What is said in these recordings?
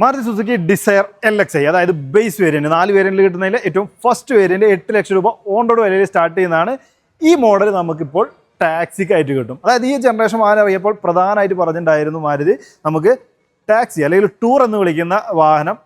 Maruti Suzuki Dzire L X I അതായത് base variant നാല് വേരിയന്റിൽ കിട്ടുന്നതിൽ ഏറ്റവും ഫസ്റ്റ് വേരിയന്റ് എട്ട് ലക്ഷം രൂപ ഓൺ റോഡ് വിലയിൽ സ്റ്റാർട്ട് ചെയ്യുന്നതാണ്. ഈ മോഡൽ നമുക്കിപ്പോൾ ടാക്സിക്കായിട്ട് കിട്ടും. അതായത് ഈ ജനറേഷൻ വാഹനം ഇറങ്ങിയപ്പോൾ പ്രധാനമായിട്ട് പറഞ്ഞിട്ടുണ്ടായിരുന്നു മാരുതി നമുക്ക് ടാക്സി അല്ലെങ്കിൽ ടൂർ എന്ന് വിളിക്കുന്ന വാഹനം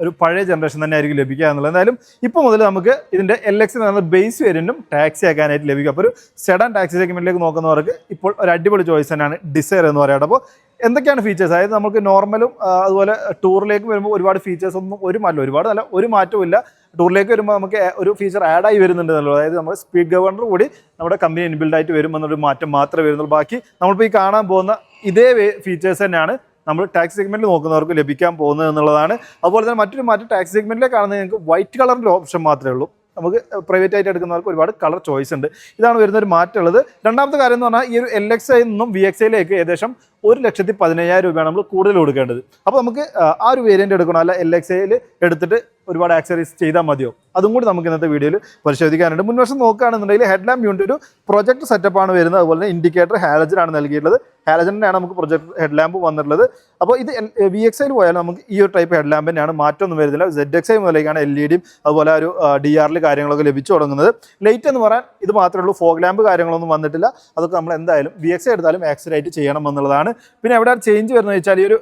ഒരു പഴയ ജനറേഷൻ തന്നെ ആയിരിക്കും ലഭിക്കുക എന്നുള്ളത്. എന്തായാലും ഇപ്പോൾ മുതൽ നമുക്ക് ഇതിന്റെ എൽ എക്സ് എന്ന് പറയുന്ന ബേസ് വേരിയന്റും ടാക്സി ആക്കാനായിട്ട് ലഭിക്കും. അപ്പോൾ ഒരു സെഡൻ ടാക്സി സെഗ്മെന്റിലേക്ക് നോക്കുന്നവർക്ക് ഇപ്പോൾ ഒരു അടിപൊളി ചോയ്സ് തന്നെയാണ് ഡിസയർ എന്ന് പറയുന്നത്. അപ്പോൾ എന്തൊക്കെയാണ് ഫീച്ചേഴ്സ് അതായത് നമുക്ക് നോർമലും അതുപോലെ ടൂറിലേക്ക് വരുമ്പോൾ ഒരുപാട് ഫീച്ചേഴ്സ് ഒന്നും ഒരു മാറ്റം ഒരുപാട് നല്ല ഒരു മാറ്റവും ഇല്ല. ടൂറിലേക്ക് വരുമ്പോൾ നമുക്ക് ഒരു ഫീച്ചർ ആഡ് ആയി വരുന്നുണ്ട് എന്നുള്ളത്. അതായത് നമ്മൾ സ്പീഡ് ഗവർണർ കൂടി നമ്മുടെ കമ്പനി ഇൻബിൽഡ് ആയിട്ട് വരും എന്നൊരു മാറ്റം മാത്രമേ വരുന്നുള്ളൂ. ബാക്കി നമ്മളിപ്പോൾ ഈ കാണാൻ പോകുന്ന ഇതേ ഫീച്ചേഴ്സ് തന്നെയാണ് നമ്മൾ ടാക്സ് സെഗ്മെന്റിൽ നോക്കുന്നവർക്ക് ലഭിക്കാൻ പോകുന്നത് എന്നുള്ളതാണ്. അതുപോലെ തന്നെ മറ്റൊരു മാറ്റം ടാക്സ് സെഗ്മെന്റിലെ കാണുന്നത് നിങ്ങൾക്ക് വൈറ്റ് കളറിന്റെ ഓപ്ഷൻ മാത്രമേ ഉള്ളൂ. നമുക്ക് പ്രൈവറ്റ് ആയിട്ട് എടുക്കുന്നവർക്ക് ഒരുപാട് കളർ ചോയ്സ് ഉണ്ട്. ഇതാണ് വരുന്ന ഒരു മാറ്റമുള്ളത് രണ്ടാമത്തെ കാര്യം എന്ന് പറഞ്ഞാൽ ഈ ഒരു എൽ എക്സ് ഐ നിന്നും വി എക്സ് ഐയിലേക്ക് ഏകദേശം ഒരു ലക്ഷത്തി പതിനയ്യായിരം രൂപയാണ് നമ്മൾ കൂടുതൽ കൊടുക്കേണ്ടത്. അപ്പോൾ നമുക്ക് ആ, ഒരു വേരിയന്റ് എടുക്കണം. അല്ല എൽ എക്സ് ഐയിൽ എടുത്തിട്ട് ഒരുപാട് ആക്സറീസ് ചെയ്താൽ മതിയോ? അതും കൂടി നമുക്ക് ഇന്നത്തെ വീഡിയോയിൽ പരിശോധിക്കാനുണ്ട്. മുൻവശം നോക്കുകയാണെന്നുണ്ടെങ്കിൽ ഹെഡ് ലാമ്പ് യൂണിറ്റ് ഒരു പ്രൊജക്ട് സെറ്റപ്പ് ആണ് വരുന്നത്. അതുപോലെ തന്നെ ഇൻഡിക്കേറ്റർ ഹാലജൻ ആണ് നൽകിയിട്ടുള്ളത്. ഹാലജനാണ് നമുക്ക് പ്രൊജക്ട് ഹെഡ് ലാമ്പ് വന്നിട്ടുള്ളത്. അപ്പോൾ ഇത് വി എക്സ് ഐയിൽ പോയാൽ നമുക്ക് ഈ ഒരു ടൈപ്പ് ഹെഡ് തന്നെയാണ്. മാറ്റമൊന്നും വരുന്നില്ല. സെഡ് എക്സ് ഐ മുതലേക്കാണ് എൽ ഇ ഡിയും അതുപോലെ ഒരു ഡി ആറിൽ കാര്യങ്ങളൊക്കെ ലഭിച്ചു തുടങ്ങുന്നത്. ലൈറ്റ് എന്ന് പറയാൻ ഇത് മാത്രമേ ഉള്ളൂ. ഫോഗ് ലാമ്പ് കാര്യങ്ങളൊന്നും വന്നിട്ടില്ല. അതൊക്കെ നമ്മൾ എന്തായാലും വി എക്സ് ഐ എടുത്താലും ആക്സിഡൈറ്റ് ചെയ്യണം എന്നുള്ളതാണ് പിന്നെ എവിടെ ചേഞ്ച് വരുന്നത് വെച്ചാൽ ഈ ഒരു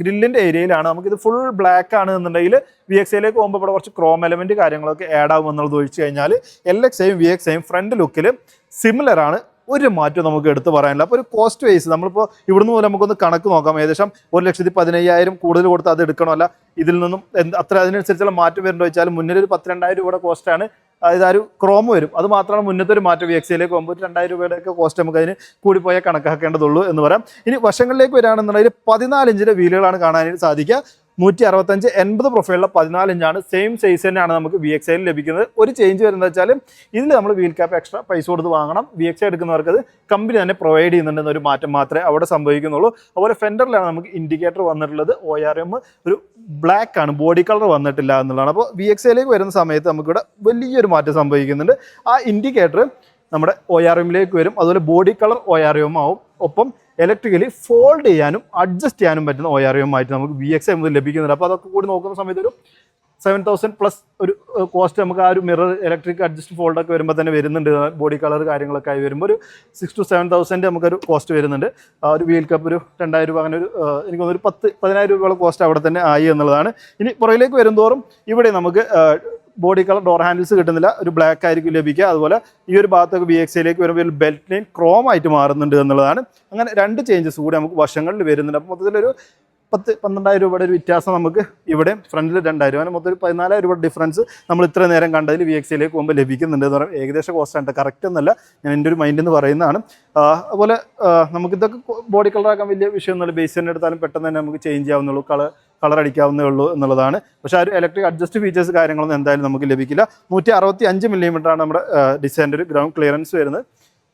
ഗ്രില്ലിന്റെ ഏരിയയിലാണ്. നമുക്കിത് ഫുൾ ബ്ലാക്ക് ആണ് എന്നുണ്ടെങ്കിൽ വി എക്സ് പോകുമ്പോൾ ഇവിടെ കുറച്ച് ക്രോം എലമെന്റ് കാര്യങ്ങളൊക്കെ ആഡ് ആകും എന്നുള്ളത് ഒഴിച്ച് കഴിഞ്ഞാൽ L X V X front ലുക്കിൽ സിമിലർ ആണ്. ഒരു മാറ്റം നമുക്ക് എടുത്തു പറയാനില്ല. അപ്പോൾ ഒരു കോസ്റ്റ് വൈസ് നമ്മളിപ്പോൾ ഇവിടുന്ന് പോലെ നമുക്കൊന്ന് കണക്ക് നോക്കാം. ഏകദേശം ഒരു ലക്ഷത്തി പതിനയ്യായിരം കൂടുതൽ കൊടുത്ത് അത് എടുക്കണമല്ല. ഇതിൽ നിന്നും എന്ത് അത്ര അതിനനുസരിച്ചുള്ള മാറ്റം വരുന്നുണ്ടോ വെച്ചാൽ മുന്നിൽ ഒരു പത്തിരണ്ടായിരം രൂപയുടെ കോസ്റ്റാണ് ഒരു ക്രോം വരും. അത് മാത്രമാണ് മുന്നത്തെ ഒരു മാറ്റം. വി എക്സ് ഐയിലേക്ക് പോകുമ്പോൾ രണ്ടായിരം രൂപയുടെയൊക്കെ കോസ്റ്റ് നമുക്ക് അതിന് കൂടിപ്പോയാൽ കണക്കാക്കേണ്ടതുള്ളൂ എന്ന് പറയാം. ഇനി വശങ്ങളിലേക്ക് വരികയാണെന്നുണ്ടെങ്കിൽ പതിനാല് ഇഞ്ചിന്റെ വീലുകളാണ് കാണാനായിട്ട് സാധിക്കുക. നൂറ്റി അറുപത്തഞ്ച് എൺപത് പ്രൊഫൈലുള്ള പതിനാലിഞ്ചാണ് സെയിം സൈസ് തന്നെയാണ് നമുക്ക് വി എക്സ് ഐയിൽ ലഭിക്കുന്നത്. ഒരു ചേഞ്ച് വരുന്നത് വെച്ചാൽ ഇതിൽ നമ്മൾ വീൽ ക്യാപ്പ് എക്സ്ട്രാ പൈസ കൊടുത്ത് വാങ്ങണം. വി എക്സ് ഐ എടുക്കുന്നവർക്ക് അത് കമ്പനി തന്നെ പ്രൊവൈഡ് ചെയ്യുന്നുണ്ടെന്ന ഒരു മാറ്റം മാത്രമേ അവിടെ സംഭവിക്കുന്നുള്ളൂ. അതുപോലെ ഫെൻഡറിലാണ് നമുക്ക് ഇൻഡിക്കേറ്റർ വന്നിട്ടുള്ളത്. ഒ ആർ എം ഒരു ബ്ലാക്ക് ആണ്. ബോഡി കളർ വന്നിട്ടില്ല എന്നുള്ളതാണ്. അപ്പോൾ വി എക്സ് ഐയിലേക്ക് വരുന്ന സമയത്ത് നമുക്കിവിടെ വലിയൊരു മാറ്റം സംഭവിക്കുന്നുണ്ട്. ആ ഇൻഡിക്കേറ്റർ നമ്മുടെ ഒ ആർ എമ്മിലേക്ക് വരും. അതുപോലെ body colour O R M ആവും. ഒപ്പം ഇലക്ട്രിക്കലി ഫോൾഡ് ചെയ്യാനും അഡ്ജസ്റ്റ് ചെയ്യാനും പറ്റുന്ന ഒ ആർ ആയിട്ട് നമുക്ക് വി എക്സ് എം ലഭിക്കുന്നുണ്ട്. അപ്പോൾ അതൊക്കെ കൂടി നോക്കുന്ന സമയത്ത് ഒരു സെവൻ തൗസൻഡ് പ്ലസ് ഒരു കോസ്റ്റ് നമുക്ക് ആ ഒരു മിറർ ഇലക്ട്രിക് അഡ്ജസ്റ്റ് ഫോൾഡ് ഒക്കെ വരുമ്പോൾ തന്നെ വരുന്നുണ്ട്. ബോഡി കളർ കാര്യങ്ങളൊക്കെ ആയി വരുമ്പോൾ ഒരു സിക്സ് ടു സെവൻ തൗസൻഡ് നമുക്കൊരു കോസ്റ്റ് വരുന്നുണ്ട്. ആ ഒരു വീൽ കപ്പ് ഒരു രണ്ടായിരം രൂപ അങ്ങനെ ഒരു എനിക്ക് ഒരു പത്ത് പതിനായിരം രൂപയുള്ള കോസ്റ്റ് അവിടെ തന്നെ ആയി എന്നുള്ളതാണ്. ഇനി പുറകിലേക്ക് വരുന്തോറും ഇവിടെ നമുക്ക് ബോഡി കളർ ഡോർ ഹാൻഡിൽസ് കിട്ടുന്നില്ല. ഒരു ബ്ലാക്ക് ആയിരിക്കും ലഭിക്കുക. അതുപോലെ ഈ ഒരു ഭാഗത്തൊക്കെ ബി എക്സ് ഐയിലേക്ക് വരുമ്പോൾ ഒരു ബെൽറ്റ് ലൈൻ ക്രോം ആയിട്ട് മാറുന്നുണ്ട് എന്നുള്ളതാണ്. അങ്ങനെ രണ്ട് ചേഞ്ചസ് കൂടി നമുക്ക് വശങ്ങളിൽ വരുന്നുണ്ട്. അപ്പോൾ മൊത്തത്തിലൊരു പത്ത് പന്ത്രണ്ടായിരം രൂപയുടെ ഒരു വ്യത്യാസം നമുക്ക് ഇവിടെ ഫ്രണ്ടിൽ രണ്ടായിരം അങ്ങനെ മൊത്തം ഒരു പതിനാലായിരം രൂപ ഡിഫറൻസ് നമ്മൾ ഇത്ര നേരം കണ്ടതിൽ വി എക്സ് എയിലേക്ക് പോകുമ്പോൾ ലഭിക്കുന്നുണ്ട് എന്ന് പറയാം. ഏകദേശം കോസ്റ്റ് ആണ് കറക്റ്റ് എന്നല്ല. ഞാൻ എന്റെ ഒരു മൈൻഡ് എന്ന് പറയുന്നതാണ്. അതുപോലെ നമുക്കിതൊക്കെ ബോഡി കളറാക്കാൻ വലിയ വിഷയമൊന്നുമില്ല. ബേസ് തന്നെ എടുത്താലും പെട്ടെന്ന് തന്നെ നമുക്ക് ചേഞ്ച് ചെയ്യാവുന്നുള്ളൂ കളർ കളർ അടിക്കാവുന്നേ ഉള്ളൂ എന്നുള്ളതാണ്. പക്ഷേ ആ ഒരു ഇലക്ട്രിക് അഡ്ജസ്റ്റ് ഫീച്ചേഴ്സ് കാര്യങ്ങളൊന്നും എന്തായാലും നമുക്ക് ലഭിക്കില്ല. നൂറ്റി അറുപത്തി അഞ്ച് മില്ലിമീറ്റർ ആണ് നമ്മുടെ ഡിസൈന്റെ ഒരു ഗ്രൗണ്ട് ക്ലിയറൻസ് വരുന്നത്.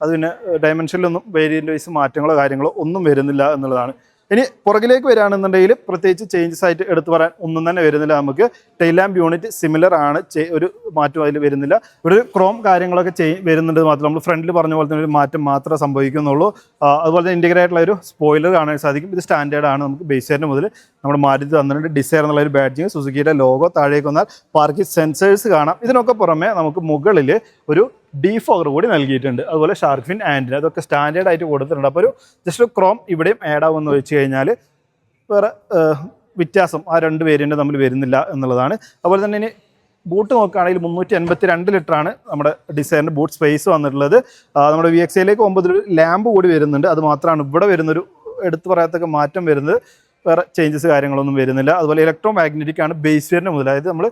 അത് പിന്നെ ഡയമെൻഷനിലൊന്നും വേരിയന്റ് വൈസ് മാറ്റങ്ങളോ കാര്യങ്ങളോ ഒന്നും വരുന്നില്ല എന്നുള്ളതാണ്. ഇനി പുറകിലേക്ക് വരികയാണെന്നുണ്ടെങ്കിൽ പ്രത്യേകിച്ച് ചേഞ്ചസ് ആയിട്ട് എടുത്തു പറയാൻ ഒന്നും തന്നെ വരുന്നില്ല നമുക്ക്. ടെയിൽ യൂണിറ്റ് സിമിലർ ആണ് ഒരു മാറ്റം അതിൽ വരുന്നില്ല. ഇവിടെ ഒരു ക്രോം കാര്യങ്ങളൊക്കെ ചെയ് വരുന്നുണ്ട് മാത്രം നമ്മൾ ഫ്രണ്ടിൽ പറഞ്ഞ പോലെ തന്നെ ഒരു മാറ്റം മാത്രമേ സംഭവിക്കുന്നുള്ളൂ. അതുപോലെ തന്നെ ഇന്റിഗ്രേറ്റ് ആയിട്ടുള്ള ഒരു സ്പോയിലർ കാണാൻ സാധിക്കും. ഇത് സ്റ്റാൻഡേർഡ് ആണ് നമുക്ക് ബേസിയറിന് മുതൽ. നമ്മുടെ മാരുതി തന്നിട്ടുണ്ട്. ഡിസൈർ എന്നുള്ള ഒരു ബാഡ്ജിങ് സുസുക്കിയുടെ ലോഗോ താഴേക്ക് വന്നാൽ പാർക്കിംഗ് സെൻസേഴ്സ് കാണാം. ഇതിനൊക്കെ പുറമെ നമുക്ക് മുകളിൽ ഒരു ഡീഫോഗർ കൂടി നൽകിയിട്ടുണ്ട്. അതുപോലെ ഷാർഫിൻ ആൻഡിൻ അതൊക്കെ സ്റ്റാൻഡേർഡ് ആയിട്ട് കൊടുത്തിട്ടുണ്ട്. അപ്പോൾ ഒരു ജസ്റ്റ് ക്രോം ഇവിടെയും ആഡ് ആവുമെന്ന് വെച്ച് കഴിഞ്ഞാൽ വേറെ വ്യത്യാസം ആ രണ്ട് വേരിയന്റ് തമ്മിൽ വരുന്നില്ല എന്നുള്ളതാണ്. അതുപോലെ തന്നെ ഇനി ബൂട്ട് നോക്കുകയാണെങ്കിൽ മുന്നൂറ്റി എൺപത്തി രണ്ട് ലിറ്ററാണ് നമ്മുടെ ഡിസൈറിന്റെ ബൂട്ട് സ്പേസ് വന്നിട്ടുള്ളത്. നമ്മുടെ വി എക്സ് ഐയിലേക്ക് പോകുമ്പോൾ ഒരു ലാമ്പ് കൂടി വരുന്നുണ്ട്. അത് മാത്രമാണ് ഇവിടെ വരുന്നൊരു എടുത്തു പറയാത്തൊക്കെ മാറ്റം വരുന്നത്. വേറെ ചേഞ്ചസ് കാര്യങ്ങളൊന്നും വരുന്നില്ല. അതുപോലെ ഇലക്ട്രോ മാഗ്നറ്റിക് ആണ് ബേസ് വേരിയന്റ് മുതൽ. അതായത് നമ്മൾ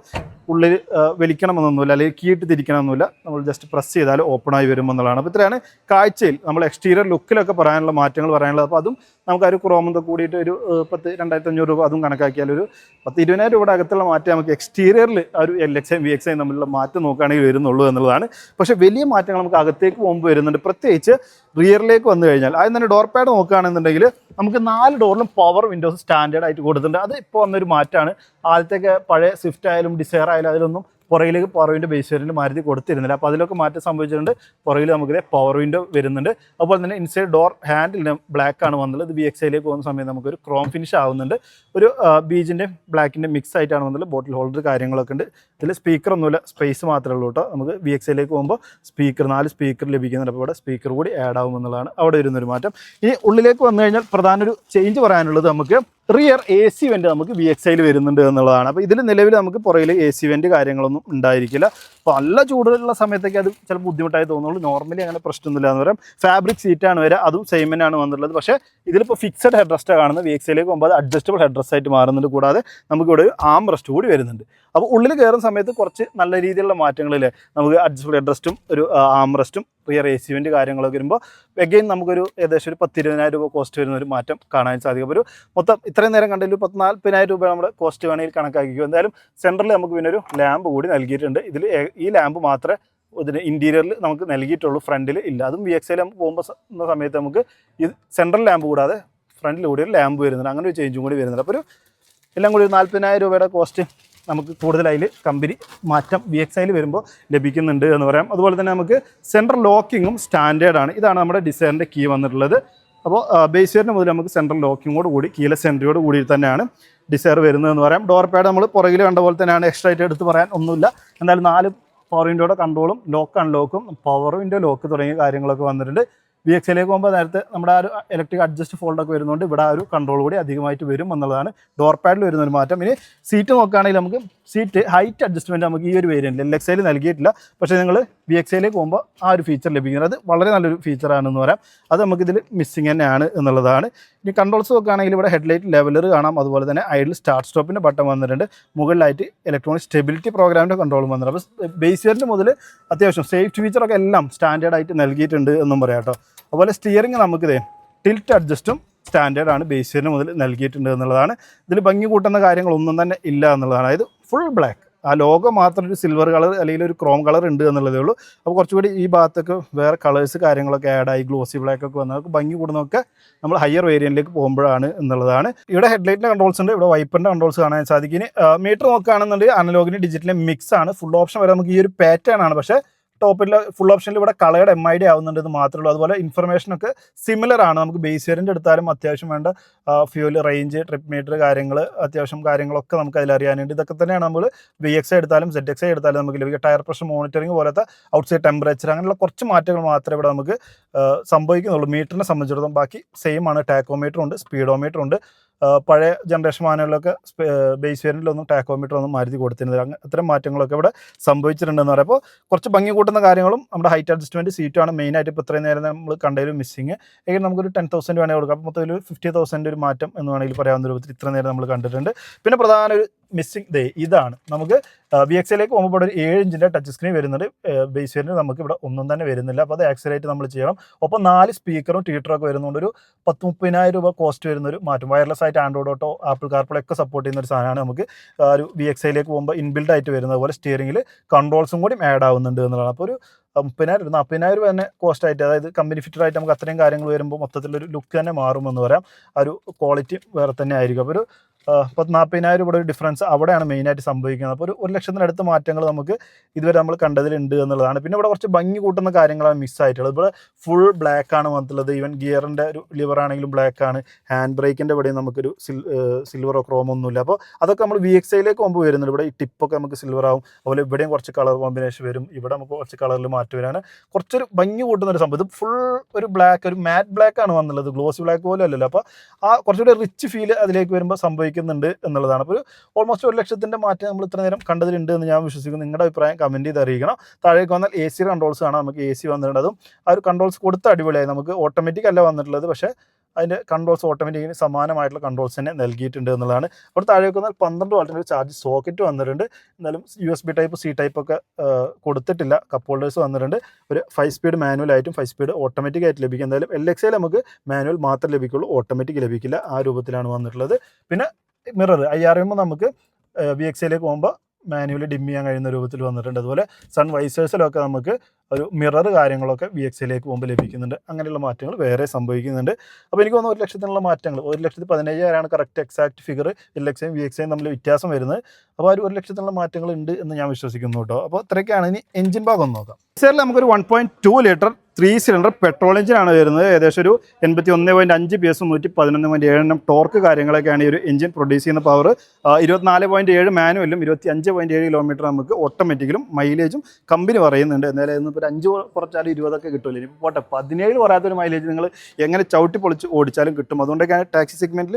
ഉള്ളിൽ വലിക്കണമെന്നൊന്നുമില്ല അല്ലെങ്കിൽ കീട്ട് തിരിക്കണമെന്നില്ല നമ്മൾ ജസ്റ്റ് പ്രസ് ചെയ്താൽ ഓപ്പൺ ആയി വരുമെന്നുള്ളതാണ് അപ്പോൾ ഇത്രയാണ് കാഴ്ചയിൽ നമ്മൾ എക്സ്റ്റീരിയർ ലുക്കിലൊക്കെ പറയാനുള്ള മാറ്റങ്ങൾ പറയാനുള്ളത്. അപ്പോൾ അതും നമുക്ക് ആ ഒരു ക്രോമൊക്കെ കൂടിയിട്ട് ഒരു പത്ത് രണ്ടായിരത്തി അഞ്ഞൂറ് രൂപ അതും കണക്കാക്കിയാൽ ഒരു പത്ത് ഇരുപതിനായിരം രൂപയുടെ അകത്തുള്ള മാറ്റം നമുക്ക് എക്സ്റ്റീരിയറിൽ ഒരു L X I V X I തമ്മിലുള്ള മാറ്റം നോക്കുകയാണെങ്കിൽ വരുന്നുള്ളൂ എന്നുള്ളതാണ്. പക്ഷേ വലിയ മാറ്റങ്ങൾ നമുക്ക് അകത്തേക്ക് പോകുമ്പോൾ വരുന്നുണ്ട്. പ്രത്യേകിച്ച് റിയറിലേക്ക് വന്നു കഴിഞ്ഞാൽ ആദ്യം തന്നെ ഡോർ പാഡ് നോക്കുകയാണെന്നുണ്ടെങ്കിൽ നമുക്ക് നാല് ഡോറിലും പവർ വിൻഡോസ് സ്റ്റാൻഡേർഡ് ആയിട്ട് കൊടുത്തിട്ടുണ്ട്. അത് ഇപ്പോൾ വന്നൊരു മാറ്റമാണ് ആദ്യത്തെ പഴയ സ്വിഫ്റ്റ് ആയാലും ഡിസയർ ആയാലും അതിലൊന്നും പുറകിലേക്ക് power window base variant Maruti കൊടുത്തിരുന്നില്ല. അപ്പോൾ അതിലൊക്കെ മാറ്റം സംഭവിച്ചിട്ടുണ്ട്. പുറകിൽ നമുക്ക് പവർ വിൻഡോ വരുന്നുണ്ട്. അതുപോലെ തന്നെ ഇൻസൈഡ് ഡോർ ഹാൻഡിൽ ബ്ലാക്ക് ആണ് വന്നത്. ഇത് ബി എക്സ് ഐയിലേക്ക് പോകുന്ന സമയത്ത് നമുക്കൊരു ക്രോം ഫിനിഷ് ആവുന്നുണ്ട്. ഒരു ബീജിന്റെ ബ്ലാക്കിന്റെ മിക്സ് ആയിട്ടാണ് വന്നത്. ബോട്ടിൽ ഹോൾഡർ കാര്യങ്ങളൊക്കെ ഉണ്ട്. ഇതിൽ സ്പീക്കർ ഒന്നുമില്ല. സ്പേസ് മാത്രമേ ഉള്ളൂ കേട്ടോ. നമുക്ക് ബി എക്സ് ഐയിലേക്ക് പോകുമ്പോൾ സ്പീക്കർ നാല് സ്പീക്കർ ലഭിക്കുന്നുണ്ട്. അപ്പോൾ ഇവിടെ സ്പീക്കർ കൂടി ആഡ് ആവുമെന്നുള്ളതാണ്. അവിടെ വരുന്നൊരു മാറ്റം. ഇനി ഉള്ളിലേക്ക് വന്നു കഴിഞ്ഞാൽ പ്രധാന ഒരു ചേഞ്ച് പറയാനുള്ളത് നമുക്ക് റിയർ എ സി വെന്റ് നമുക്ക് വി എക്സ് ഐയിൽ വരുന്നുണ്ട് എന്നുള്ളതാണ്. അപ്പോൾ ഇതിൽ നിലവിൽ നമുക്ക് പുറകിൽ എ സി വെന്റ് കാര്യങ്ങളൊന്നും ഉണ്ടായിരിക്കില്ല. അപ്പോൾ നല്ല ചൂടുള്ള സമയത്തൊക്കെ അത് ചില ബുദ്ധിമുട്ടായി തോന്നുള്ളൂ. നോർമലി അങ്ങനെ പ്രശ്നമൊന്നുമില്ല എന്ന് പറയാം. ഫാബ്രിക് സീറ്റാണ് വരെ അതും സെയിം തന്നെയാണ് വന്നിട്ടുള്ളത്. പക്ഷേ ഇതിലിപ്പോൾ ഫിക്സഡ് ഹെഡ് റെസ്റ്റ് കാണുന്നത് വി എക്സ് ഐയിലേക്ക് പോകുമ്പോൾ അത് അഡ്ജസ്റ്റബിൾ ഹെഡ് റെസ്റ്റ് ആയിട്ട് മാറുന്നുണ്ട്. കൂടാതെ നമുക്കിവിടെ ഒരു ആം റെസ്റ്റ് കൂടി വരുന്നുണ്ട്. അപ്പോൾ ഉള്ളിൽ കയറുന്ന സമയത്ത് കുറച്ച് നല്ല രീതിയിലുള്ള മാറ്റങ്ങളില്ലേ? നമുക്ക് അഡ്ജസ്റ്റബിൾ ഹെഡ് റെസ്റ്റും ഒരു ആം റെസ്റ്റും റിയർ എ സി വെന്റ് കാര്യങ്ങളൊക്കെ വരുമ്പോൾ എഗെയിൻ നമുക്കൊരു ഏകദേശം ഒരു പത്തിരുപതിനായിരം രൂപ കോസ്റ്റ് വരുന്ന ഒരു മാറ്റം കാണാൻ സാധിക്കും. ഒരു മൊത്തം ഇത്രയും നേരം കണ്ടതിൽ പത്ത് നാൽപ്പതിനായിരം രൂപ നമ്മുടെ കോസ്റ്റ് വേണമെങ്കിൽ കണക്കാക്കിക്കും. എന്തായാലും സെന്ററിൽ നമുക്ക് പിന്നെ ഒരു ലാമ്പ് കൂടി നൽകിയിട്ടുണ്ട്. ഇതിൽ ഈ ലാമ്പ് മാത്രമേ ഇതിന് ഇന്റീരിയറിൽ നമുക്ക് നൽകിയിട്ടുള്ളൂ. ഫ്രണ്ടിൽ ഇല്ല. അതും വി എക്സ് ലാമ്പ് പോകുമ്പോൾ സമയത്ത് നമുക്ക് ഈ സെൻട്രൽ ലാമ്പ് കൂടാതെ ഫ്രണ്ടിൽ കൂടി ഒരു ലാമ്പ് വരുന്നുണ്ട്. അങ്ങനെ ഒരു ചേഞ്ചും കൂടി വരുന്നുണ്ട്. അപ്പോൾ ഒരു എല്ലാം കൂടി ഒരു നാൽപ്പതിനായിരം രൂപയുടെ കോസ്റ്റ് നമുക്ക് കൂടുതലായി കമ്പനി മാറ്റം വി എക്സ് ഐയിൽ വരുമ്പോൾ ലഭിക്കുന്നുണ്ട് എന്ന് പറയാം. അതുപോലെ തന്നെ നമുക്ക് സെൻട്രൽ ലോക്കിങ്ങും സ്റ്റാൻഡേർഡാണ് ഇതാണ് നമ്മുടെ ഡിസൈറിന്റെ കീ വന്നിട്ടുള്ളത്. അപ്പോൾ ബേസ് മുതൽ നമുക്ക് സെൻട്രൽ ലോക്കിങ്ങോട് കൂടി കീല സെൻട്രിയോട് കൂടി തന്നെയാണ് ഡിസൈർ വരുന്നതെന്ന് പറയാം. ഡോർ പാഡ് നമ്മൾ പുറകിൽ കണ്ട പോലെ തന്നെയാണ് എക്സ്ട്രാ ആയിട്ട് എടുത്ത് പറയാൻ ഒന്നുമില്ല. എന്തായാലും നാല് പവർ വിൻഡോയുടെ കൺട്രോളും ലോക്ക് അൺലോക്കും പവർ വിൻഡോ ലോക്ക് തുടങ്ങിയ കാര്യങ്ങളൊക്കെ വന്നിട്ടുണ്ട്. വി എക്സിലേക്ക് പോകുമ്പോൾ നേരത്തെ നമ്മുടെ ആ ഒരു ഇലക്ട്രിക് അഡ്ജസ്റ്റ് ഫോൾഡൊക്കെ വരുന്നുണ്ട് ഇവിടെ ആ ഒരു കൺട്രോൾ കൂടി അധികമായിട്ട് വരും എന്നുള്ളതാണ്. ഡോർ പാഡിൽ വരുന്ന ഒരു മാറ്റം. ഇനി സീറ്റ് നോക്കുകയാണെങ്കിൽ നമുക്ക് സീറ്റ് ഹൈറ്റ് അഡ്ജസ്റ്റ്മെന്റ് നമുക്ക് ഈ ഒരു വേരിയന്റിൽ എൽ എക്സ് നൽകിയിട്ടില്ല. പക്ഷേ നിങ്ങൾ വി എക്സ് പോകുമ്പോൾ ആ ഒരു ഫീച്ചർ ലഭിക്കുന്നത്. അത് വളരെ നല്ലൊരു ഫീച്ചറാണെന്ന് പറയാം. അത് നമുക്കിതിൽ മിസ്സിങ് തന്നെയാണ് എന്നുള്ളതാണ്. ഇനി കൺട്രോൾസ് നോക്കുകയാണെങ്കിൽ ഇവിടെ ഹെഡ്ലൈറ്റ് ലെവലർ കാണാം. അതുപോലെ തന്നെ ഐഡിൽ സ്റ്റാർട്ട് സ്റ്റോപ്പിന്റെ ബട്ടൺ വന്നിട്ടുണ്ട്. മുകളിലായിട്ട് ഇലക്ട്രോണിക് സ്റ്റെബിലിറ്റി പ്രോഗ്രാമിന്റെ കൺട്രോളും വന്നിട്ടുണ്ട്. അപ്പോൾ ബേസ് വേറിന്റെ മുതൽ അത്യാവശ്യം സേഫ്റ്റി ഫീച്ചറൊക്കെ എല്ലാം സ്റ്റാൻഡേർഡായിട്ട് നൽകിയിട്ടുണ്ട് എന്നും പറയാം കേട്ടോ. അതുപോലെ സ്റ്റിയറിംഗ് നമുക്കിതേ ടിൽറ്റ് അഡ്ജസ്റ്റും സ്റ്റാൻഡേർഡാണ് ബേസിന് ബേസ് മുതൽ നൽകിയിട്ടുണ്ട് എന്നുള്ളതാണ്. ഇതിൽ ഭംഗി കൂട്ടുന്ന കാര്യങ്ങളൊന്നും തന്നെ ഇല്ല എന്നുള്ളതാണ്. അതായത് ഫുൾ ബ്ലാക്ക് ആ ലോഗോ മാത്രം ഒരു സിൽവർ കളർ അല്ലെങ്കിൽ ഒരു ക്രോം കളർ ഉണ്ട് എന്നുള്ളതേ ഉള്ളൂ. അപ്പോൾ കുറച്ചുകൂടി ഈ ഭാഗത്തൊക്കെ വേറെ കളേഴ്സ് കാര്യങ്ങളൊക്കെ ആഡായി ഗ്ലോസി ബ്ലാക്ക് ഒക്കെ വന്നതൊക്കെ ഭംഗി കൂടുന്നതൊക്കെ നമ്മൾ ഹയർ വേരിയന്റിലേക്ക് പോകുമ്പോഴാണ് എന്നുള്ളതാണ്. ഇവിടെ ഹെഡ്ലൈറ്റിന്റെ കൺട്രോൾസ് ഉണ്ട്. ഇവിടെ വൈപ്പറിന്റെ കൺട്രോൾസ് കാണാൻ സാധിക്കും. മീറ്റർ നോക്കുകയാണെന്നുണ്ടെങ്കിൽ അനലോഗിന് ഡിജിറ്റലിന് മിക്സ് ആണ്. ഫുൾ ഓപ്ഷൻ വരെ നമുക്ക് ഈ ഒരു പാറ്റേൺ ആണ്. പക്ഷേ ടോപ്പിൽ ഫുൾ ഓപ്ഷനിൽ ഇവിടെ കളയുടെ എം ഐ ഡി ആവുന്നുണ്ട് എന്ന് മാത്രമേ ഉള്ളൂ. അതുപോലെ ഇൻഫർമേഷൻ ഒക്കെ സിമിലർ ആണ്. നമുക്ക് ബേസ് വേരിയന്റ് എടുത്താലും അത്യാവശ്യം വേണ്ട ഫ്യൂൽ റേഞ്ച് ട്രിപ്പ് മീറ്റർ കാര്യങ്ങൾ അത്യാവശ്യം കാര്യങ്ങളൊക്കെ നമുക്ക് അതിൽ അറിയാനുണ്ട്. ഇതൊക്കെ തന്നെയാണ് നമ്മൾ വി എക്സ് എടുത്താലും സെഡ് എക്സ് എടുത്താലും നമുക്ക് ലഭിക്കുക. ടയർ പ്രഷർ മോണിറ്ററിംഗ് പോലത്തെ ഔട്ട്സൈഡ് ടെമ്പറേച്ചർ അങ്ങനെയുള്ള കുറച്ച് മാറ്റങ്ങൾ മാത്രമേ ഇവിടെ നമുക്ക് സംഭവിക്കുന്നുള്ളൂ. മീറ്ററിനെ സംബന്ധിച്ചിടത്തോളം ബാക്കി സെയിം ആണ്. ടാക്കോമീറ്റർ ഉണ്ട് സ്പീഡോമീറ്റർ ഉണ്ട്. പഴയ ജനറേഷൻ വാഹനങ്ങളിലൊക്കെ ബേസ് വേരിയന്റിലൊന്നും ടാക്കോമീറ്റർ ഒന്നും മാരുതി കൊടുത്തിരുന്നില്ല അങ്ങനെ അത്തരം മാറ്റങ്ങളൊക്കെ ഇവിടെ സംഭവിച്ചിട്ടുണ്ടെന്ന് പറയുമ്പോൾ കുറച്ച് ഭംഗി കൂട്ടുന്ന കാര്യങ്ങളും നമ്മുടെ ഹൈറ്റ് അഡ്ജസ്റ്റ്മെന്റ് സീറ്റാണ് മെയിനായിട്ട് ഇപ്പോൾ ഇത്രയും നേരം നമ്മൾ കണ്ടതിലും മിസ്സിങ് എങ്കിലും നമുക്കൊരു ടെൻ തൗസൻഡ് വേണമെങ്കിൽ കൊടുക്കാം. അപ്പോൾ മൊത്തം ഒരു ഫിഫ്റ്റി തൗസൻഡ് ഒരു മാറ്റം എന്ന് വേണമെങ്കിൽ പറയാവുന്ന രൂപത്തിൽ ഇത്ര നേരം നമ്മൾ കണ്ടിട്ടുണ്ട്. പിന്നെ പ്രധാന ഒരു മിസ്സിങ് ദേ ഇതാണ്. നമുക്ക് വി എക്സ് ഐയിലേക്ക് പോകുമ്പോൾ ഇവിടെ ഒരു ഏഴ് ഇഞ്ചിന്റെ ടച്ച് സ്ക്രീൻ വരുന്നുണ്ട്. ബേസ് വേരിയന്റ് നമുക്ക് ഇവിടെ ഒന്നും തന്നെ വരുന്നില്ല. അപ്പോൾ അത് ആക്സലേറ്റ് നമ്മൾ ചെയ്യണം. ഒപ്പം നാല് സ്പീക്കറും ട്വീറ്ററും ഒക്കെ വരുന്നുണ്ട് ഒരു പത്ത് മുപ്പതിനായിരം രൂപ കോസ്റ്റ് വരുന്ന ഒരു മാറ്റം. വയർലെസ് ആയിട്ട് ആൻഡ്രോയിഡ് ഓട്ടോ ആപ്പിൾ കാർപ്ലേ ഒക്കെ സപ്പോർട്ട് ചെയ്യുന്ന ഒരു സാധനമാണ് നമുക്ക് ഒരു വി എക്സ് ഐയിലേക്ക് പോകുമ്പോൾ ഇൻബിൽഡ് ആയിട്ട് വരുന്നത് പോലെ സ്റ്റിയറിംഗിൽ കൺട്രോൾസും കൂടി ആഡ് ആവുന്നുണ്ട് എന്നുള്ളതാണ്. അപ്പോൾ ഒരു മുപ്പതിനായിരം ഒരു നാൽപ്പതിനായിരം രൂപ തന്നെ കോസ്റ്റ് ആയിട്ട് അതായത് കമ്പനി ഫിറ്റഡ് ആയിട്ട് നമുക്ക് അത്രയും കാര്യങ്ങൾ വരുമ്പോൾ മൊത്തത്തിലൊരു ലുക്ക് തന്നെ മാറുമെന്ന് പറയാം. ആ ഒരു ക്വാളിറ്റി വേറെ തന്നെ ആയിരിക്കും. അപ്പോൾ ഒരു പത്ത് നാൽപ്പതിനായിരം രൂപയുടെ ഡിഫറൻസ് അവിടെയാണ് മെയിനായിട്ട് സംഭവിക്കുന്നത്. അപ്പോൾ ഒരു ഒരു ലക്ഷത്തിനടുത്ത് മാറ്റങ്ങൾ നമുക്ക് ഇതുവരെ നമ്മൾ കണ്ടതിലുണ്ട് എന്നുള്ളതാണ്. പിന്നെ ഇവിടെ കുറച്ച് ഭംഗി കൂട്ടുന്ന കാര്യങ്ങളാണ് മിസ് ആയിട്ടുള്ളത്. ഇവിടെ ഫുൾ ബ്ലാക്ക് ആണ് വന്നിട്ടുള്ളത്. ഈവൻ ഗിയറിന്റെ ഒരു ലിവർ ആണെങ്കിലും ബ്ലാക്ക് ആണ്. ഹാൻഡ് ബ്രേക്കിന്റെ ഇവിടെയും നമുക്കൊരു സിൽ സിൽവറോ ക്രോമോ ഒന്നുമില്ല. അപ്പോൾ അതൊക്കെ നമ്മൾ വി എക്സ് ഐയിലേക്ക് പോകുമ്പോൾ വരുന്നുണ്ട്. ഇവിടെ ഈ ടിപ്പൊക്കെ നമുക്ക് സിൽവർ ആവും. അതുപോലെ ഇവിടെയും കുറച്ച് കളർ കോമ്പിനേഷൻ വരും. ഇവിടെ നമുക്ക് കുറച്ച് കളറിൽ മാറ്റം വരാണ്. കുറച്ചൊരു ഭംഗി കൂട്ടുന്ന ഒരു സംഭവം. ഇത് ഫുൾ ഒരു ബ്ലാക്ക് ഒരു മാറ്റ് ബ്ലാക്ക് ആണ് വന്നുള്ളത് ഗ്ലോസി ബ്ലാക്ക് പോലും അല്ലല്ലോ അപ്പോൾ ആ കുറച്ചുകൂടി റിച്ച് ഫീൽ അതിലേക്ക് വരുമ്പോൾ സംഭവിക്കുന്നുണ്ട് എന്നുള്ളതാണ്. അപ്പോൾ ഓൾമോസ്റ്റ് ഒരു ലക്ഷത്തിന്റെ മാറ്റം നമ്മൾ ഇത്ര നേരം കണ്ടതിലുണ്ട് എന്ന് ഞാൻ വിശ്വസിക്കുന്നു. നിങ്ങളുടെ അഭിപ്രായം കമന്റ് ചെയ്ത് അറിയിക്കണം. താഴേക്ക് വന്നാൽ എ സി കൺട്രോൾസ് ആണ് നമുക്ക് എ സി വന്നിട്ടുണ്ട് അതും ആ ഒരു കൺട്രോൾസ് കൊടുത്ത അടിപൊളിയായി. നമുക്ക് ഓട്ടോമാറ്റിക് അല്ല വന്നിട്ടുള്ളത്. പക്ഷേ അതിന്റെ കൺട്രോൾസ് ഓട്ടോമാറ്റിക്കിന് സമാനമായിട്ടുള്ള കൺട്രോൾസ് തന്നെ നൽകിയിട്ടുണ്ട് എന്നുള്ളതാണ്. അവിടെ താഴേക്ക് വന്നാൽ പന്ത്രണ്ട് വാട്ടിന്റെ ഒരു ചാർജ് സോക്കറ്റ് വന്നിട്ടുണ്ട്. എന്നാലും U S B type C type ഒക്കെ കൊടുത്തിട്ടില്ല. കപ്പ് ഹോൾഡേഴ്സ് വന്നിട്ടുണ്ട്. ഒരു ഫൈവ് സ്പീഡ് മാനുവൽ ആയിട്ടും ഫൈവ് സ്പീഡ് ഓട്ടോമാറ്റിക് ആയിട്ട് ലഭിക്കും. എന്തായാലും എൽ എക്സ് നമുക്ക് മാനുവൽ മാത്രം ലഭിക്കുള്ളൂ. ഓട്ടോമാറ്റിക് ലഭിക്കില്ല. ആ രൂപത്തിലാണ് വന്നിട്ടുള്ളത്. പിന്നെ മിറർ ഐ ആർ എം നമുക്ക് വി എക്സ് ഐയിലേക്ക് പോകുമ്പോൾ മാനുവലി ഡിം ചെയ്യാൻ കഴിയുന്ന രൂപത്തിൽ വന്നിട്ടുണ്ട്. അതുപോലെ സൺ വൈസേഴ്സിലൊക്കെ നമുക്ക് ഒരു മിറർ കാര്യങ്ങളൊക്കെ വി എക്സിലേക്ക് പോകുമ്പോൾ ലഭിക്കുന്നുണ്ട്. അങ്ങനെയുള്ള മാറ്റങ്ങൾ വേറെ സംഭവിക്കുന്നുണ്ട്. അപ്പോൾ എനിക്ക് തോന്നുന്നു ഒരു ലക്ഷത്തിനുള്ള മാറ്റങ്ങൾ ഒരു ലക്ഷത്തി പതിനയ്യായിരമാണ് കറക്റ്റ് എക്സാക്ട് ഫിഗർ എൽ എക്സയും വി എക്സയും തമ്മിൽ വ്യത്യാസം വരുന്നത്. അപ്പോൾ ആ ഒരു ലക്ഷത്തിനുള്ള മാറ്റങ്ങൾ ഉണ്ട് എന്ന് ഞാൻ വിശ്വസിക്കുന്നു കേട്ടോ. അപ്പോൾ അത്രയൊക്കെയാണ് ഇനി എഞ്ചിൻ ഭാഗം ഒന്ന് നോക്കാം. സാറിൽ നമുക്കൊരു one point two litre three cylinder petrol എഞ്ചിനാണ് വരുന്നത്. ഏകദേശം ഒരു എൺപത്തി ഒന്ന് പോയിന്റ് അഞ്ച് പി എസ് നൂറ്റി പതിനൊന്ന് പോയിന്റ് ഏഴെണ്ണം ടോർക്ക് കാര്യങ്ങളൊക്കെയാണ് ഈ ഒരു എഞ്ചിൻ പ്രൊഡ്യൂസ് ചെയ്യുന്ന പവർ ഇരുപത്തിനാല് പോയിന്റ് ഏഴ് മാനുവലും ഇരുപത്തി അഞ്ച് പോയിന്റ് ഏഴ് കിലോമീറ്റർ നമുക്ക് ഓട്ടോമാറ്റിക്കലും മൈലേജും കമ്പനി പറയുന്നുണ്ട്. എന്തായാലും ഇന്നിപ്പോൾ ഒരു അഞ്ച് കുറച്ചാലും ഇരുപതൊക്കെ കിട്ടുമല്ലോ ഇനി പോട്ടെ പതിനേഴ് പറയാത്തൊരു മൈലേജ് നിങ്ങൾ എങ്ങനെ ചവിട്ടി പൊളിച്ച് ഓടിച്ചാലും കിട്ടും. അതുകൊണ്ടൊക്കെയാണ് ടാക്സി സെഗ്മെന്റിൽ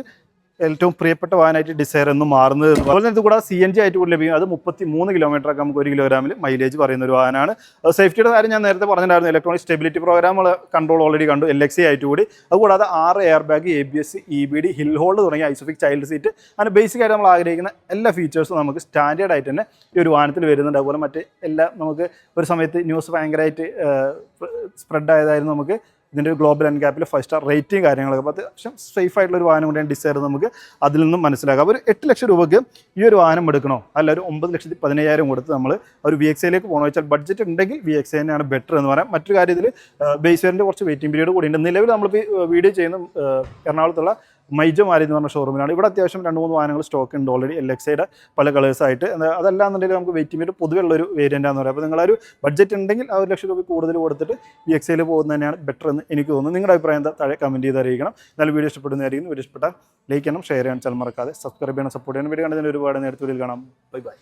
ഏറ്റവും പ്രിയപ്പെട്ട വാഹനമായിട്ട് ഡിസൈർ എന്ന് മാറുന്നത് അതുപോലെ തന്നെ ഇത് കൂടാതെ സി എൻ ജി ആയിട്ട് കൂടി ലഭിക്കും. അത് മുപ്പത്തി മൂന്ന് കിലോമീറ്റർ ഒക്കെ നമുക്ക് ഒരു കിലോഗ്രാമിൽ മൈലേജ് പറയുന്ന ഒരു വാഹനമാണ്. സേഫ്റ്റിയുടെ കാര്യം ഞാൻ നേരത്തെ പറഞ്ഞിട്ടുണ്ടായിരുന്നു. Electronic stability program control already കണ്ടു. എൽ എക്സി ആയിട്ട് കൂടി. അതുകൂടാതെ ആറ് air bag A B S E B D hill hold തുടങ്ങിയ ഐസോഫിക് ചൈൽഡ് സീറ്റ് അങ്ങനെ ബേസിക് ആയിട്ട് നമ്മൾ ആഗ്രഹിക്കുന്ന എല്ലാ ഫീച്ചേഴ്സും നമുക്ക് സ്റ്റാൻഡേർഡ് ആയിട്ട് തന്നെ ഈ ഒരു വാഹനത്തിൽ വരുന്നുണ്ട്. അതുപോലെ മറ്റ് എല്ലാ നമുക്ക് ഒരു സമയത്ത് ന്യൂസ് ഭയങ്കരമായിട്ട് സ്പ്രെഡ് ആയതായിരുന്നു നമുക്ക് ഇതിന്റെ ഗ്ലോബൽ എൻ ഗ്യാപ്പിൽ ഫൈവ് സ്റ്റാർ റേറ്റിംഗ് കാര്യങ്ങളൊക്കെ. അപ്പോൾ അത്യാവശ്യം സേഫ് ആയിട്ടുള്ള ഒരു വാഹനം കൂടിയാണ് ഡിസൈർ നമുക്ക് അതിൽ നിന്നും മനസ്സിലാക്കാം. ഒരു എട്ട് ലക്ഷം രൂപയ്ക്ക് ഈ ഒരു വാഹനം എടുക്കണോ? അല്ല ഒരു ഒമ്പത് ലക്ഷത്തി പതിനയ്യായിരം കൊടുത്ത് നമ്മൾ ഒരു വി എക്സ് ഐയിലേക്ക് പോകണമെന്ന് വെച്ചാൽ ബഡ്ജറ്റ് ഉണ്ടെങ്കിൽ വി എക്സ് തന്നെയാണ് ബെറ്റർ എന്ന് പറയാം. മറ്റൊരു കാര്യത്തിൽ ബേസ് വേരിന്റെ കുറച്ച് വെയിറ്റിംഗ് പീരീഡ് കൂടി ഉണ്ട്. നിലവിൽ നമ്മൾ വീഡിയോ ചെയ്യുന്ന എറണാകുളത്തുള്ള മൈജ മാരി എന്ന് പറഞ്ഞ ഷോറൂമിലാണ് ഇവിടെ അത്യാവശ്യം രണ്ട് മൂന്ന് വാഹനങ്ങൾ സ്റ്റോക്ക് ഉണ്ട് ഓൾറെഡി എൽ എക്സൈഡ് പല കളേഴ്സായിട്ട് അതല്ലാന്നുണ്ടെങ്കിൽ നമുക്ക് വെയിറ്റ് മീറ്റ് പൊതുവെ ഉള്ളൊരു വേരിയന്റ് ആണെന്ന് പറയാം. അപ്പോൾ നിങ്ങളൊരു ബഡ്ജറ്റ് ഉണ്ടെങ്കിൽ ആ ഒരു ലക്ഷം രൂപ കൂടുതൽ കൊടുത്തിട്ട് വി എക്സൈൽ പോകുന്നത് തന്നെയാണ് ബെറ്റർ എന്ന് എനിക്ക് തോന്നുന്നു. നിങ്ങളുടെ അഭിപ്രായം എന്താ? താഴെ കമന്റ് ചെയ്ത് അറിയിക്കണം. എന്നാലും വീഡിയോ ഇഷ്ടപ്പെടുന്നതായിരിക്കും. വീഡിയോ ഇഷ്ടപ്പെട്ട ലൈക്ക് ചെയ്യണം ഷെയർ ചെയ്യണം ചില മറക്കാതെ സബ്സ്ക്രൈബ് ചെയ്യണം സപ്പോർട്ട് ചെയ്യണം. വീഡിയോ കണ്ടതിന് ഒരുപാട് നേരത്തെ കാണാം. Bye bye